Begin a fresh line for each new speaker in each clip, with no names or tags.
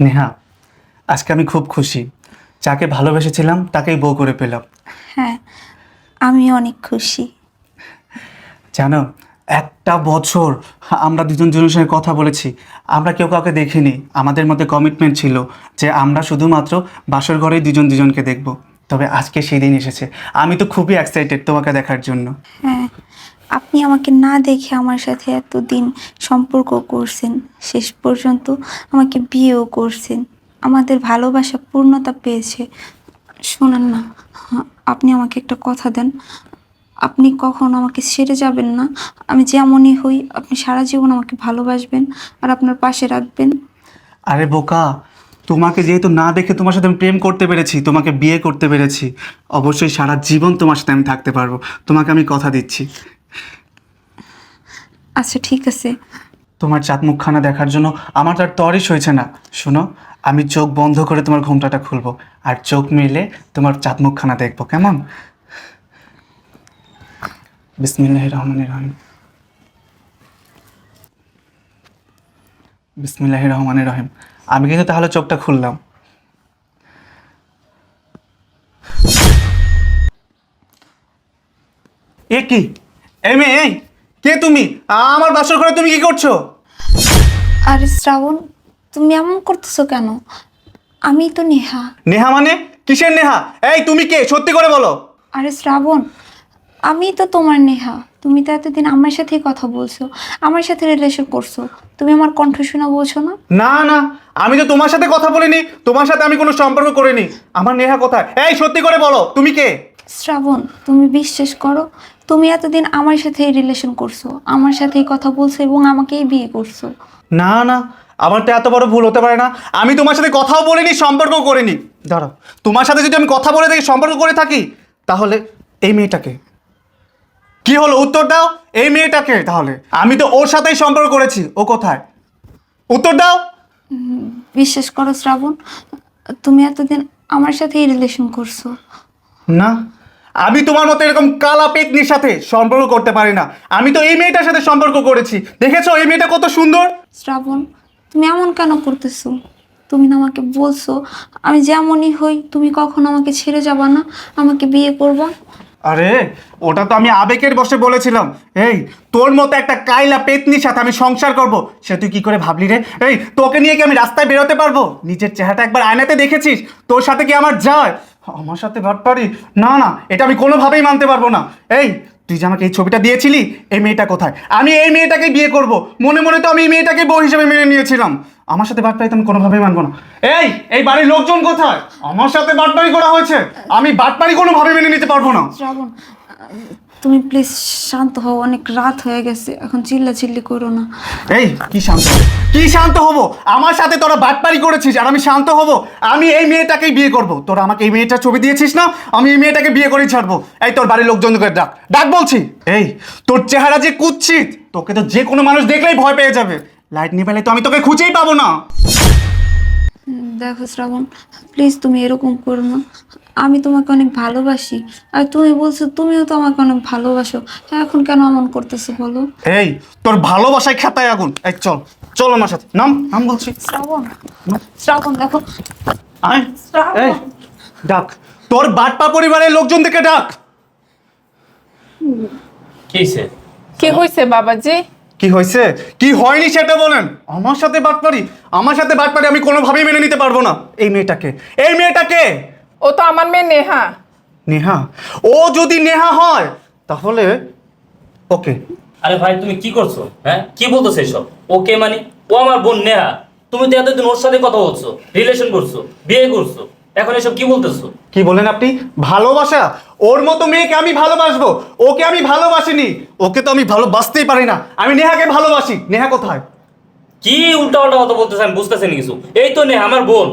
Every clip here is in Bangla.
নেহা আজকে আমি খুব খুশি। যাকে ভালোবেসেছিলাম তাকেই বউ করে পেলাম।
হ্যাঁ আমি অনেক খুশি।
জানো একটা বছর আমরা দুজন দুজনের সঙ্গে কথা বলেছি। আমরা কেউ কাউকে দেখিনি। আমাদের মধ্যে কমিটমেন্ট ছিল যে আমরা শুধুমাত্র বাসর ঘরেই দুজন দুজনকে দেখব। তবে আজকে সেই দিন এসেছে। আমি তো খুবই এক্সাইটেড তোমাকে দেখার জন্য।
হ্যাঁ আপনি আমাকে না দেখে আমার সাথে এতদিন সম্পর্ক করছেন, শেষ পর্যন্ত আমাকে বিয়েও করছেন। আমাদের ভালোবাসা পূর্ণতা পেয়েছে। শোনেন না, আপনি আমাকে একটা কথা দেন। আপনি কখন আমাকে ছেড়ে যাবেন না। আমি যেমনই হই, আপনি সারা জীবন আমাকে ভালোবাসবেন আর আপনার পাশে রাখবেন।
আরে বোকা, তোমাকে যেহেতু না দেখে তোমার সাথে আমি প্রেম করতে পেরেছি, তোমাকে বিয়ে করতে পেরেছি, অবশ্যই সারা জীবন তোমার সাথে আমি থাকতে পারব। তোমাকে আমি কথা দিচ্ছি।
আচ্ছা ঠিক আছে।
তোমার চাঁদ মুখখানা দেখার জন্য আমার তার তরিস হয়েছে না। শোনো, আমি চোখ বন্ধ করে তোমার ঘুমটাটা খুলবো আর চোখ মিলে তোমার চাঁদ মুখখানা দেখব, কেমন? বিসমিল্লাহ রহমান রহিম। বিসমিল্লাহ রহমান রহিম। আমি কিন্তু তাহলে চোখটা খুললাম। এ কি? এই মেয়ে এই কে তুমি? আমার বাসর ঘরে তুমি কি করছ?
আরে শ্রাবণ তুমি এমন করতেছো কেন? আমি তো নেহা।
নেহা মানে? কিসের নেহা? এই তুমি কে? সত্যি করে বলো।
আরে শ্রাবণ আমি তো তোমার নেহা। তুমি তো এতদিন আমার সাথেই কথা বলছো আমার সাথে রিলেশন করছ। তুমি আমার কণ্ঠ শোনা বলছো না?
না না আমি তো তোমার সাথে কথা বলিনি তোমার সাথে আমি কোনো সম্পর্ক করিনি। আমার নেহা কোথায়? এই সত্যি করে বলো তুমি কে?
শ্রাবণ তুমি বিশ্বাস করো তুমি এতদিন আমার সাথেই রিলেশন করছ আমার সাথেই কথা বলছো এবং আমাকেই বিয়ে করছ।
না না আমার তো এত বড় ভুল হতে পারে না। আমি তোমার সাথে কথাও বলিনি সম্পর্ক করিনি। দাঁড়াও তোমার সাথে যদি আমি কথা বলে থাকি সম্পর্ক করে থাকি তাহলে এই মেয়েটাকে? কি হলো? উত্তর দাও এই মেয়েটাকে তাহলে। আমি তো ওর সাথেই সম্পর্ক করেছি ও কোথায়? উত্তর দাও।
বিশ্বাস করো শ্রাবণ তুমি এতদিন আমার সাথেই রিলেশন করছ
না? আমি তোমার মতো এরকম কালা পেকনির সাথে সম্পর্ক করতে পারি না। আমি তো এই মেয়েটার সাথে সম্পর্ক করেছি। দেখেছ এই মেয়েটা কত সুন্দর?
শ্রাবণ, তুমি এমন কেন করতেছো? তুমি না আমাকে বলছো, আমি যেমনই হই, তুমি কখনো আমাকে ছেড়ে যাবা না, আমাকে বিয়ে করবা।
আরে, ওটা তো আমি আবেগের বসে বলেছিলাম। এই, তোর মতো একটা কাইলা পেতনির সাথে আমি সংসার করব। সে তুই কি করে ভাবলি রে? এই, তোকে নিয়ে কি আমি রাস্তায় বেরোতে পারব? নিজের চেহারাটা একবার আয়নাতে দেখেছিস? তোর সাথে কি আমার যায়? আমার সাথে পারি না না, এটা আমি কোনোভাবেই মানতে পারব না। এই, তুই যে আমাকে এই ছবিটা দিয়েছিলি, এই মেয়েটা কোথায়? আমি এই মেয়েটাকে বিয়ে করব। মনে মনে তো আমি এই মেয়েটাকে বউ হিসেবে মেনে নিয়েছিলাম। আমার সাথে বাটপাড়ি তো আমি কোনোভাবেই মানবো না। এই এই বাড়ির লোকজন কোথায়? আমার সাথে বাটপাড়ি করা হয়েছে। আমি বাটপাড়ি কোনোভাবে মেনে নিতে পারব না।
শ্রাবণ তুমি প্লিজ শান্ত হও অনেক রাত হয়ে গেছে। এখন চিল্লা চিল্লি করো না।
এই কি শান্ত? কি শান্ত হব? আমার সাথে তোরা বাটপারি করেছিস আর আমি শান্ত হব। আমি এই মেয়েটাকেই বিয়ে করব। তোরা আমাকে এই মেয়েটার ছবি দিয়েছিস না? আমি এই মেয়েটাকে বিয়ে করেই ছাড়বো। এই তোর বাড়ির লোকজনকে ডাক। ডাক বলছি। এই তোর চেহারা যে কুৎসিত। তোকে তো যে কোনো মানুষ দেখলেই ভয় পেয়ে যাবে। লাইট নিয়ে তো আমি তোকে খুঁজেই পাবো না।
দেখো শ্রাবণ প্লিজ তুমি এরকম করো না। আমি তোমাকে অনেক ভালোবাসি। আর তুমি বলছো তুমিও তো আমাকে অনেক ভালোবাসো। এখন কেন এমন করতেছো বলো?
এই তোর ভালোবাসায় খেতায় আগুন। এই চল চল আমার সাথে। নাম নাম বলছি।
শ্রাবণ শ্রাবণ দেখো।
আয়
শ্রাবণ।
এই ডাক। তোর বাটপা পরিবারের লোকজনদেরকে ডাক।
কিসে
কি হয়েছে বাবাজি?
কি হয়েছে? কি হয়নি সেটা বলেন। আমার সাথে বাটপারি আমার সাথে বাটপারি আমি কোনোভাবেই মেনে নিতে পারব না। এই মেয়েটাকে এই মেয়েটাকে!
ও তো আমার মেয়ে নেহা।
নেহা? ও যদি নেহা হয় তাহলে ওকে।
আরে ভাই তুমি কি করছ? হ্যাঁ? কি বলতেছো এসব ওকে মানে? ও আমার বোন নেহা। তুমি তো এতদিন ওর সাথে কথা বলছো রিলেশন করছ বিয়ে করছ। এখন এসব কি বলতেছো?
কি বলেন আপনি? ভালোবাসা? ওর মতো মেয়েকে আমি ভালোবাসবো। ওকে আমি ভালোবাসিনি। ওকে তো আমি ভালোবাসতেই পারি না। আমি নেহাকে ভালোবাসি। নেহা কোথায়?
কি উল্টা কথা বলতেছো আমি বুঝতেছি না কিছু। এই তো নেহা আমার বোন।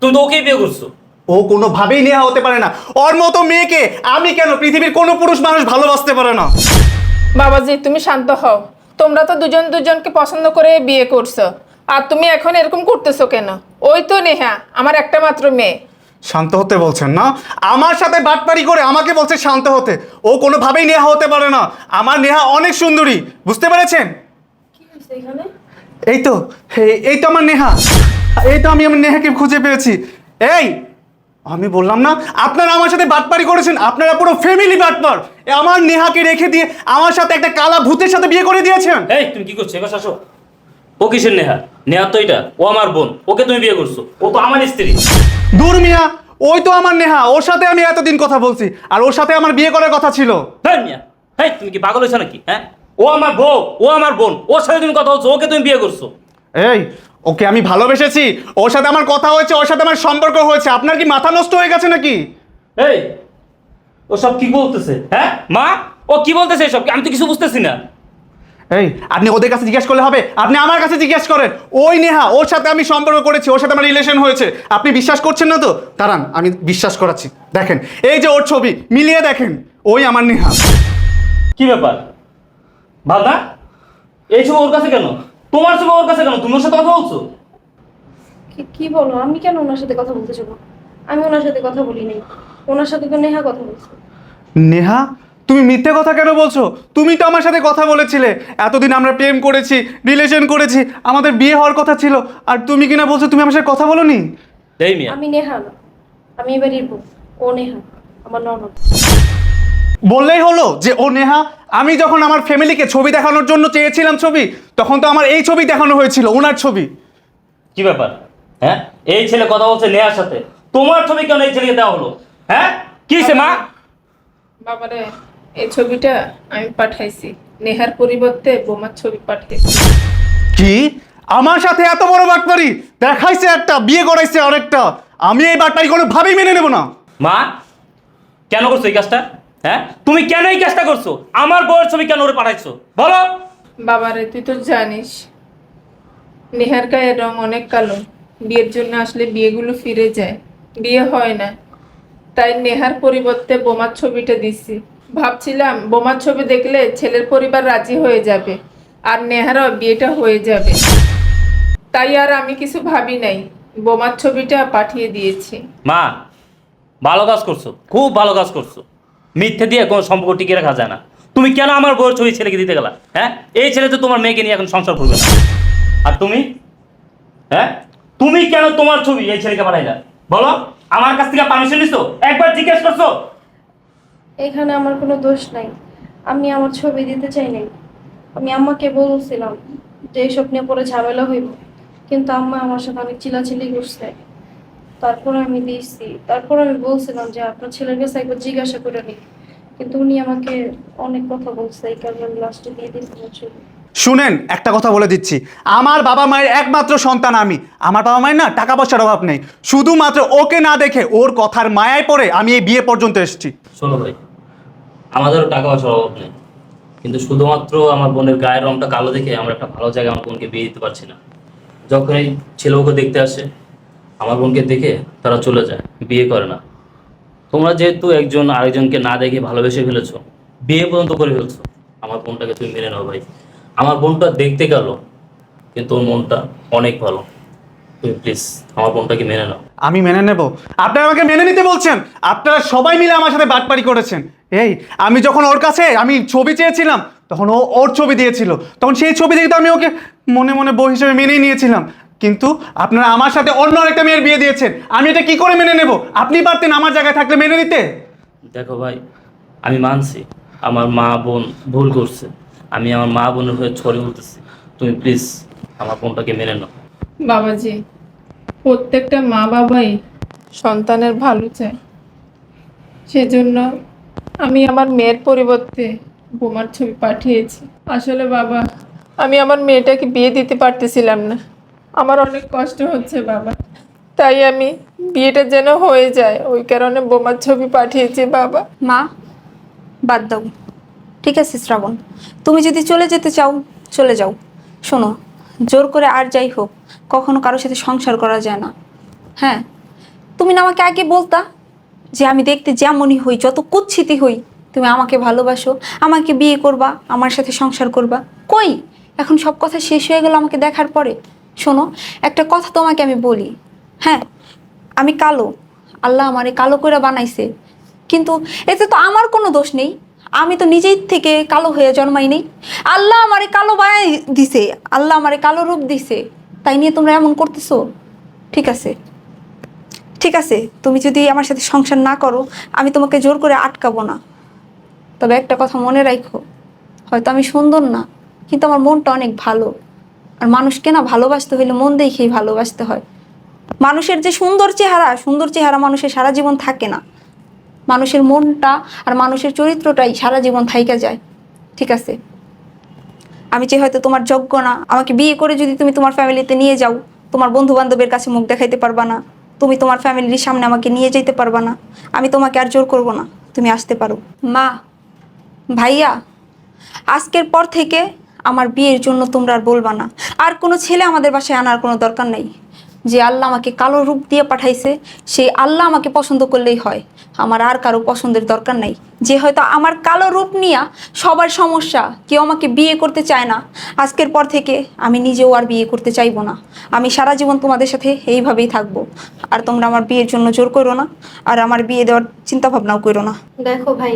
তুমি তো ওকেই বিয়ে করছ।
ও কোনোভাবেই নেহা হতে পারে না। ওর মতো মেয়েকে আমি কেন পৃথিবীর কোনো পুরুষ মানুষ ভালোবাসতে পারে না?
বাবাজি তুমি শান্ত হও। তোমরা তো দুজন দুজনকে পছন্দ করে বিয়ে করছ। আর তুমি এখন এরকম করতেছো কেন? ওই তো নেহা আমার একটা মাত্র মেয়ে।
শান্ত হতে বলছেন না? আমার সাথে বাটপারি করে আমাকে বলছে শান্ত হতে। ও কোনোভাবেই নেহা হতে পারে না। আমার নেহা অনেক সুন্দরী। বুঝতে পেরেছেন? এই তো এই- এই তো আমার নেহা। এই তো আমি আমার নেহাকে খুঁজে পেয়েছি। এই আমি বললাম না আপনারা আমার সাথে বাটপারি করেছেন। আপনারা পুরো ফ্যামিলি বাটপার। আমার নেহাকে রেখে দিয়ে আমার সাথে একটা কালা ভূতের সাথে বিয়ে করে দিয়েছেন।
এই তুমি কি করছ? এবার আসো। ও কিসের নেহা? নেহা তো এটা। ও আমার বোন। ওকে তুমি বিয়ে করছ। ও তো আমার স্ত্রী।
দূর মিয়া ওই তো আমার নেহা ওর সাথে আমি এতদিন কথা বলছি আর ওর সাথে আমার বিয়ে করার কথা ছিল।
হ্যাঁ মিয়া হ্যাঁ তুমি কি পাগল হয়েছো নাকি হ্যাঁ? ও আমার বউ ও আমার বোন ওর সাথে তুমি কথা বলছো ওকে তুমি বিয়ে করছ।
এই ওকে আমি ভালোবেসেছি ওর সাথে আমার কথা হয়েছে ওর সাথে আমার সম্পর্ক হয়েছে আপনার কি মাথা নষ্ট হয়ে গেছে নাকি?
এই ও সব কি বলতেছে হ্যাঁ? মা ও কি বলতেছে সব আমি তো কিছু বুঝতেছি না।
এই আপনি ওদের কাছে জিজ্ঞেস করলে হবে? আপনি আমার কাছে জিজ্ঞেস করেন। ওই নেহা ওর সাথে আমি সম্পর্ক করেছি ওর সাথে আমার রিলেশন হয়েছে। আপনি বিশ্বাস করছেন না তো? দাঁড়ান আমি বিশ্বাস করাচ্ছি। দেখেন এই যে ওর ছবি মিলিয়ে দেখেন ওই আমার নেহা।
কি ব্যাপার? ভাবনা এই ছবি ওর কাছে কেন? তোমার ছবি ওর কাছে কেন? তুমি ওর সাথে কথা বলছো?
কি কি বলো? আমি কেন ওনার সাথে কথা বলতে যাব? আমি ওনার সাথে কথা বলি নাই। ওনার সাথে তো নেহা কথা বলছে।
নেহা তুমি মিথ্যে কথা কেন বলছো? তুমি তো আমার সাথে কথা বলেছিলে। এতদিন আমরা প্রেম করেছি রিলেশন করেছি আমাদের বিয়ে হওয়ার কথা ছিল আর তুমি কিনা বলছো তুমি আমার সাথে কথা বলোনি?
এই মিয়া।
আমি নেহা না। আমি এবারই বউ। ও নেহা। আমার ননদ।
বললেই হলো যে ও নেহা আমি যখন আমার ফ্যামিলিকে ছবি দেখানোর জন্য চেয়েছিলাম ছবি তখন তো আমার এই ছবি দেখানো হয়েছিল ওনার ছবি।
কি ব্যাপার? হ্যাঁ? এই ছেলে কথা বলছে নেহার সাথে। তোমার ছবি কেন এই ছেলেকে দেওয়া হলো? হ্যাঁ? কি সে মা?
বাবারে। এই ছবিটা আমি পাঠাইছি। নেহার পরিবর্তে বোমার ছবি পাঠিয়েছি
কি? আমার সাথে এত বড় বাটপারি? দেখাইছে একটা বিয়ে করাইছে আরেকটা। আমি এই বাটপারি কোনোভাবেই মেনে নেব না।
মা কেন করছ এই কাজটা? হ্যাঁ? তুমি কেন এই কাজটা করছ? আমার বউয়ের ছবি কেন ওরে পাঠাইছো? বলো।
বাবারে তুই তো জানিস নেহার গায়ের রং অনেক কালো। বিয়ের জন্য আসলে বিয়েগুলো ফিরে যায়। বিয়ে হয় না। তাই নেহার পরিবর্তে বোমার ছবিটা দিছি। ভাবছিলাম, বোমার ছবি দেখলে ছেলের পরিবার রাজি হয়ে যাবে আর নেহারও বিয়েটা হয়ে যাবে। তাই আর আমি কিছু ভাবি নাই, বোমার ছবিটা পাঠিয়ে দিয়েছি।
মা, ভালো কাজ করছ, খুব ভালো কাজ করছ। মিথ্যে দিয়ে কোনো সম্পর্ক টিকে রাখা যায় না। তুমি কেন আমার বউয়ের ছবি ছেলেকে দিতে গেলা হ্যাঁ? এই ছেলে তো তোমার মেয়েকে নিয়ে এখন সংসার করবে না। আর তুমি? হ্যাঁ? তুমি কেন তোমার ছবি এই ছেলেকে পাঠাইলা? বলো, আমার কাছ থেকে পারমিশন নিছো? একবার জিজ্ঞেস করছ?
এখানে আমার কোনো দোষ নাই। আমি আমার ছবি দিতে চাই নাই আমি আম্মাকে বলছিলাম যে এইসব নিয়ে পরে ঝামেলা হইব। কিন্তু আম্মা আমার সাথে অনেক চিলাচিলি করছে। তারপরে আমি দিয়েছি। তারপর আমি বলছিলাম যে আপনার ছেলের কাছে একবার জিজ্ঞাসা করে নিই। কিন্তু উনি আমাকে অনেক কথা বলছে। এই কারণে আমি লাস্টে দিয়ে দিয়েছিলাম ছবি।
শুনেন একটা কথা বলে দিচ্ছি। আমার বাবা মায়ের একমাত্র সন্তান আমি। আমার বাবা মায়ের না টাকা পয়সার অভাব নেই। শুধুমাত্র ওকে না দেখে ওর কথার মায়ায় পড়ে আমি এই বিয়ে পর্যন্ত এসেছি।
শোনো ভাই আমাদেরও টাকা পয়সার অভাব নেই। কিন্তু শুধুমাত্র আমার বোনের গায়ের রংটা কালো দেখে আমরা একটা ভালো জায়গায় আমার বোনকে বিয়ে দিতে পারছি না। যখন এই ছেলে দেখতে আসে, আমার বোনকে দেখে তারা চলে যায়, বিয়ে করে না। তোমরা যেহেতু একজন আরেকজনকে না দেখে ভালোবেসে ফেলেছো, বিয়ে পর্যন্ত করে ফেলছো, আমার বোনটাকে তুমি মেনে নাও ভাই। আমার বোনটা দেখতে গেল, কিন্তু ওর মনটা অনেক ভালো। তুমি প্লিজ আমার বোনটাকে মেনে নাও।
আমি মেনে নেব। আপনারা আমাকে মেনে নিতে বলছেন। আপনারা সবাই মিলে আমার সাথে বাটপারি করেছেন। এই আমি যখন ওর কাছে আমি ছবি চেয়েছিলাম তখন ও ওর ছবি দিয়েছিল। তখন সেই ছবি দেখে তো আমি ওকে মনে মনে বউ হিসেবে মেনেই নিয়েছিলাম। কিন্তু আপনারা আমার সাথে অন্য আরেকটা মেয়ের বিয়ে দিয়েছেন। আমি এটা কি করে মেনে নেব? আপনি পারতেন আমার জায়গায় থাকলে মেনে নিতে?
দেখো ভাই আমি মানছি। আমার মা বোন ভুল করছে। আমি আমার মা বোনের হয়ে ছড়ে বলতেছি তুমি প্লিজ আমার বোনটাকে মেনে নাও।
বাবাজি প্রত্যেকটা মা বাবাই সন্তানের ভালো চায়। সেজন্য আমি আমার মেয়ের পরিবর্তে বোমার ছবি পাঠিয়েছি। আসলে বাবা, আমি আমার মেয়েটাকে বিয়ে দিতে পারতেছিলাম না। আমার অনেক কষ্ট হচ্ছে বাবা। তাই আমি বিয়েটা যেন হয়ে যায়, ওই কারণে বোমার ছবি পাঠিয়েছি বাবা।
মা, বাদ দাও। ঠিক আছে, শ্রাবণ। তুমি যদি চলে যেতে চাও, চলে যাও। শোনো, জোর করে আর যাই হোক, কখনো কারোর সাথে সংসার করা যায় না। হ্যাঁ তুমি না আমাকে আগে বলতা যে আমি দেখতে যেমনই হই, যত কুৎসিতি হই, তুমি আমাকে ভালোবাসো, আমাকে বিয়ে করবা, আমার সাথে সংসার করবা। কই? এখন সব কথা শেষ হয়ে গেল আমাকে দেখার পরে। শোনো, একটা কথা তোমাকে আমি বলি। হ্যাঁ আমি কালো। আল্লাহ আমারে কালো করে বানাইছে। কিন্তু এতে তো আমার কোনো দোষ নেই। আমি তো নিজেই থেকে কালো হয়ে জন্মাই নেই। আল্লাহ আমারে কালো বানাই দিছে। আল্লাহ আমারে কালো রূপ দিছে। তাই নিয়ে তোমরা এমন করতেছো? ঠিক আছে। ঠিক আছে, তুমি যদি আমার সাথে সংসার না করো, আমি তোমাকে জোর করে আটকাবো না। তবে একটা কথা মনে রাখো, হয়তো আমি সুন্দর না, কিন্তু আমার মনটা অনেক ভালো। আর মানুষকে না ভালোবাসতে হইলে মন দেখেই ভালোবাসতে হয়। মানুষের যে সুন্দর চেহারা সুন্দর চেহারা মানুষের সারা জীবন থাকে না। মানুষের মনটা আর মানুষের চরিত্রটাই সারা জীবন থাইকা যায়, ঠিক আছে? আমি যে হয়তো তোমার যোগ্য না, আমাকে বিয়ে করে যদি তুমি তোমার ফ্যামিলিতে নিয়ে যাও, তোমার বন্ধু বান্ধবের কাছে মুখ দেখাইতে পারবা না। তুমি তোমার ফ্যামিলির সামনে আমাকে নিয়ে যেতে পারবা না। আমি তোমাকে আর জোর করব না। তুমি আসতে পারো। মা, ভাইয়া, আজকের পর থেকে আমার বিয়ের জন্য তোমরা আর বলবা না। আর কোনো ছেলে আমাদের বাসায় আনার কোনো দরকার নেই। যে আল্লাহ আমাকে কালো রূপ দিয়ে পাঠাইছে, সেই আল্লাহ আমাকে পছন্দ করলেই হয়। আমার আর কারও পছন্দের দরকার নাই। যে হয়তো আমার কালো রূপ নিয়ে সবার সমস্যা, কেউ আমাকে বিয়ে করতে চায় না। আজকের পর থেকে আমি নিজেও আর বিয়ে করতে চাইব না। আমি সারা জীবন তোমাদের সাথে এইভাবেই থাকব। আর তোমরা আমার বিয়ের জন্য জোর করো না। আর আমার বিয়ে দেওয়ার চিন্তা ভাবনাও করো না।
দেখো ভাই,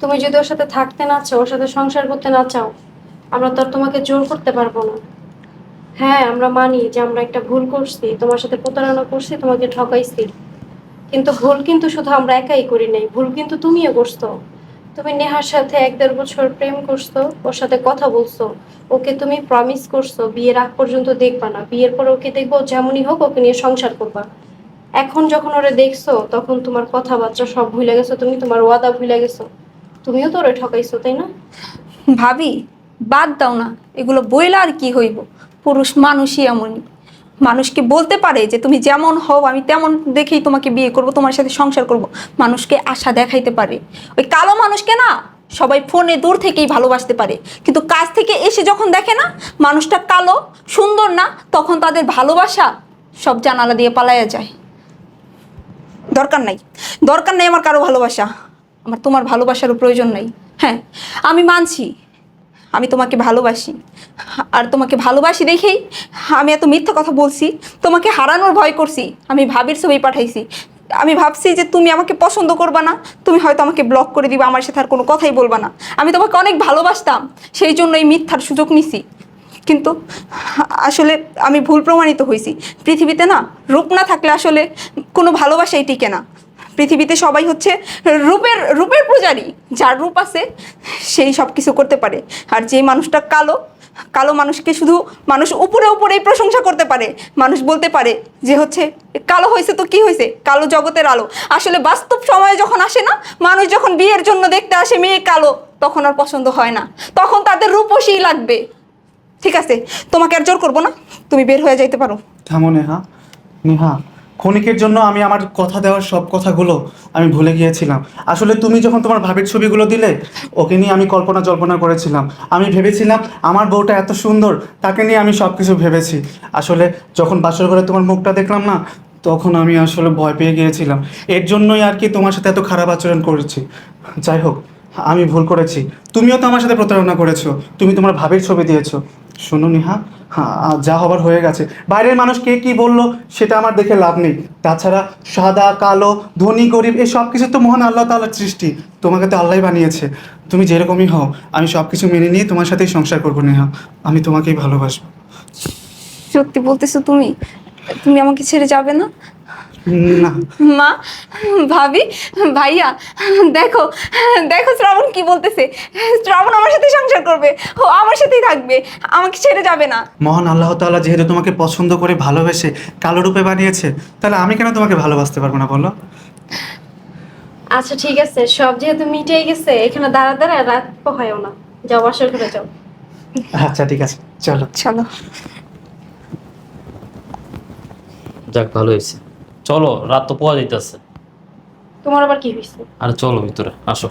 তুমি যদি ওর সাথে থাকতে না চাও, ওর সাথে সংসার করতে না চাও, আমরা তো আর তোমাকে জোর করতে পারব না। হ্যাঁ আমরা মানি যে আমরা একটা ভুল করছি, তোমার সাথে প্রতারণা করছি, তোমাকে ঠকাইছি। কিন্তু ভুল কিন্তু শুধু আমরা একাই করি নাই, ভুল কিন্তু তুমিও করছ। তুমি নেহার সাথে এক দেড় বছর প্রেম করছ, ওর সাথে কথা বলছো, ওকে তুমি প্রমিস করছ, বিয়ের আগ পর্যন্ত দেখবা না, বিয়ের পর ওকে দেখব যেমনই হোক ওকে নিয়ে সংসার করবা। এখন যখন ওরা দেখছ, তখন তোমার কথাবার্তা সব ভুলে গেছো, তুমি তোমার ওয়াদা ভুলে গেছো। তুমিও তো ওরে ঠকাইছো, তাই না?
ভাবি, বাদ দাও না, এগুলো বইলা আর কি হইব? পুরুষ মানুষই এমনই মানুষকে বলতে পারে যে তুমি যেমন হও, আমি তেমন দেখেই তোমাকে বিয়ে করব, তোমার সাথে সংসার করব। মানুষকে আশা দেখাইতে পারে। ওই কালো মানুষকে না সবাই ফোনে দূর থেকেই ভালোবাসতে পারে। কিন্তু কাজ থেকে এসে যখন দেখে না, মানুষটা কালো, সুন্দর না, তখন তাদের ভালোবাসা সব জানালা দিয়ে পালাইয়া যায়। দরকার নাই। দরকার নাই আমার কারও ভালোবাসা। আমার তোমার ভালোবাসারও প্রয়োজন নাই। হ্যাঁ আমি মানছি। আমি তোমাকে ভালোবাসি। আর তোমাকে ভালোবাসি দেখেই আমি এত মিথ্যা কথা বলছি, তোমাকে হারানোর ভয় করছি, আমি ভাবির ছবি পাঠাইছি। আমি ভাবছি যে তুমি আমাকে পছন্দ করবা না, তুমি হয়তো আমাকে ব্লক করে দিবা, আমার সাথে আর কোনো কথাই বলবা না। আমি তোমাকে অনেক ভালোবাসতাম, সেই জন্য এই মিথ্যার সুযোগ নিছি। কিন্তু আসলে আমি ভুল প্রমাণিত হয়েছি পৃথিবীতে না রূপ না থাকলে আসলে কোনো ভালোবাসাই টিকে না। পৃথিবীতে সবাই হচ্ছে রূপের রূপের পূজারী। যার রূপ আছে, সেই সব কিছু করতে পারে। আর যে মানুষটা কালো কালো মানুষকে শুধু মানুষ উপরে উপরেই প্রশংসা করতে পারে। মানুষ বলতে পারে যে হচ্ছে, কালো হয়েছে তো কি হয়েছে? কালো জগতের আলো। আসলে বাস্তব সময়ে যখন আসে না, মানুষ যখন বিয়ের জন্য দেখতে আসে মেয়ে কালো, তখন আর পছন্দ হয় না। তখন তাদের রূপসী লাগবে। ঠিক আছে? তোমাকে আর জোর করব না? তুমি বের হয়ে যাইতে পারো।
থামো নেহা। নেহা ক্ষণিকের জন্য আমি আমার কথা দেওয়ার সব কথাগুলো আমি ভুলে গিয়েছিলাম। আসলে তুমি যখন তোমার ভাবির ছবিগুলো দিলে, ওকে নিয়ে আমি কল্পনা জল্পনা করেছিলাম। আমি ভেবেছিলাম, আমার বউটা এত সুন্দর, তাকে নিয়ে আমি সব কিছু ভেবেছি। আসলে যখন বাসর ঘরে তোমার মুখটা দেখলাম না, তখন আমি আসলে ভয় পেয়ে গিয়েছিলাম। এর জন্যই আর কি তোমার সাথে এত খারাপ আচরণ করেছি। যাই হোক, আমি ভুল করেছি। তুমিও তো আমার সাথে প্রতারণা করেছ। তুমি তোমার ভাবির ছবি দিয়েছ। শোনো নিহা হ্যাঁ যা হবার হয়ে গেছে। বাইরের মানুষ কে কী বলল সেটা আমার দেখে লাভ নেই। তাছাড়া সাদা, কালো, ধনী, গরিব, এই সব কিছু তো মহান আল্লাহ তাল্লার সৃষ্টি। তোমাকে তো আল্লাহ বানিয়েছে। তুমি যেরকমই হও, আমি সব কিছু মেনে নিয়ে তোমার সাথেই সংসার করব নেহা। আমি তোমাকেই ভালোবাসবো।
সত্যি বলতেছো তুমি? তুমি আমাকে ছেড়ে যাবে না?
না।
মা ভাবি ভাইয়া দেখো দেখো শ্রাবণ কি বলতেছে। শ্রাবণ আমার সাথে সংসার করবে ও আমার সাথেই থাকবে আমাকে ছেড়ে যাবে না।
মহান আল্লাহ তাআলা যেহেতু তোমাকে পছন্দ করে ভালোবেসে কালো রূপে বানিয়েছে তাহলে আমি কেন তোমাকে ভালোবাসতে পারব না বলো?
আচ্ছা ঠিক আছে সব যেহেতু মিটেই গেছে এখানে দাঁড়া দাঁড়া রাত পোহায়ও না। যাও বাসর ঘরে যাও।
আচ্ছা ঠিক আছে চলো।
চলো।
যাক ভালো হয়েছে। চলো রাত তো পোয়া যাইতেছে।
তোমার আবার কি হয়েছে
আর চলো ভিতরে আসো।